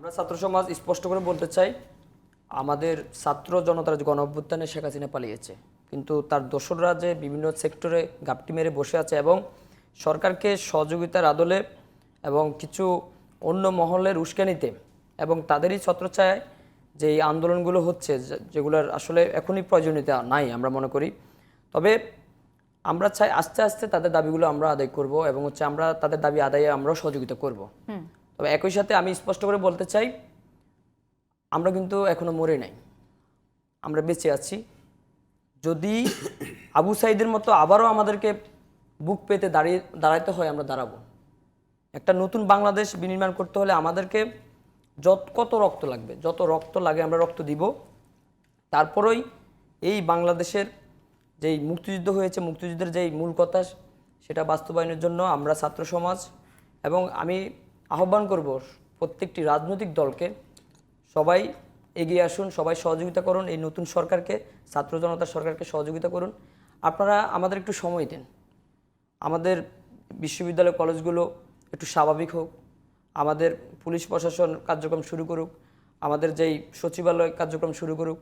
আমরা ছাত্র সমাজ স্পষ্ট করে বলতে চাই, আমাদের ছাত্র জনতার গণ অভ্যুত্থানে শেখ হাসিনা পালিয়েছে, কিন্তু তার দোসররা যে বিভিন্ন সেক্টরে গাপটি মেরে বসে আছে এবং সরকারকে সহযোগিতার আদলে এবং কিছু অন্য মহলের উস্কানিতে এবং তাদেরই ছত্রছায়ায় যে এই আন্দোলনগুলো হচ্ছে যেগুলোর আসলে এখনই প্রয়োজনীয়তা নাই আমরা মনে করি। তবে আমরা চাই আস্তে আস্তে তাদের দাবিগুলো আমরা আদায় করব এবং হচ্ছে আমরা তাদের দাবি আদায়ে আমরাও সহযোগিতা করব। তবে একই সাথে আমি স্পষ্ট করে বলতে চাই, আমরা কিন্তু এখনও মরে নাই। আমরা বেঁচে আছি। যদি আবু সাইদের মতো আবারও আমাদেরকে বুক পেতে দাঁড়িয়ে, দাঁড়াইতে হয়, আমরা দাঁড়াবো। একটা নতুন বাংলাদেশ বিনির্মাণ করতে হলে আমাদেরকে যত, কত রক্ত লাগবে, যত রক্ত লাগে আমরা রক্ত দিব। তারপরেই এই বাংলাদেশের যেই মুক্তিযুদ্ধ হয়েছে, মুক্তিযুদ্ধের যেই মূল কথা, সেটা বাস্তবায়নের জন্য আমরা ছাত্র সমাজ এবং আমি আহ্বান করব প্রত্যেকটি রাজনৈতিক দলকে, সবাই এগিয়ে আসুন, সবাই সহযোগিতা করুন, এই নতুন সরকারকে, ছাত্র জনতা সরকারকে সহযোগিতা করুন। আপনারা আমাদের একটু সময় দিন। আমাদের বিশ্ববিদ্যালয় কলেজগুলো একটু স্বাভাবিক হোক, আমাদের পুলিশ প্রশাসন কার্যক্রম শুরু করুক, আমাদের যেই সচিবালয় কার্যক্রম শুরু করুক,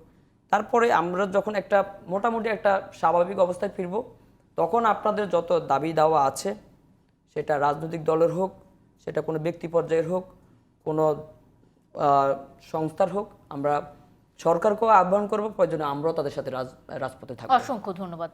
তারপরে আমরা যখন একটা মোটামুটি একটা স্বাভাবিক অবস্থায় ফিরব, তখন আপনাদের যত দাবি দাওয়া আছে, সেটা রাজনৈতিক দলের হোক সেটা কোনো ব্যক্তি পর্যায়ের হোক, কোনো সংস্থার হোক, আমরা সরকারকেও আহ্বান করব, প্রয়োজনে আমরাও তাদের সাথে রাজ, রাজপথে থাকব। অসংখ্য ধন্যবাদ।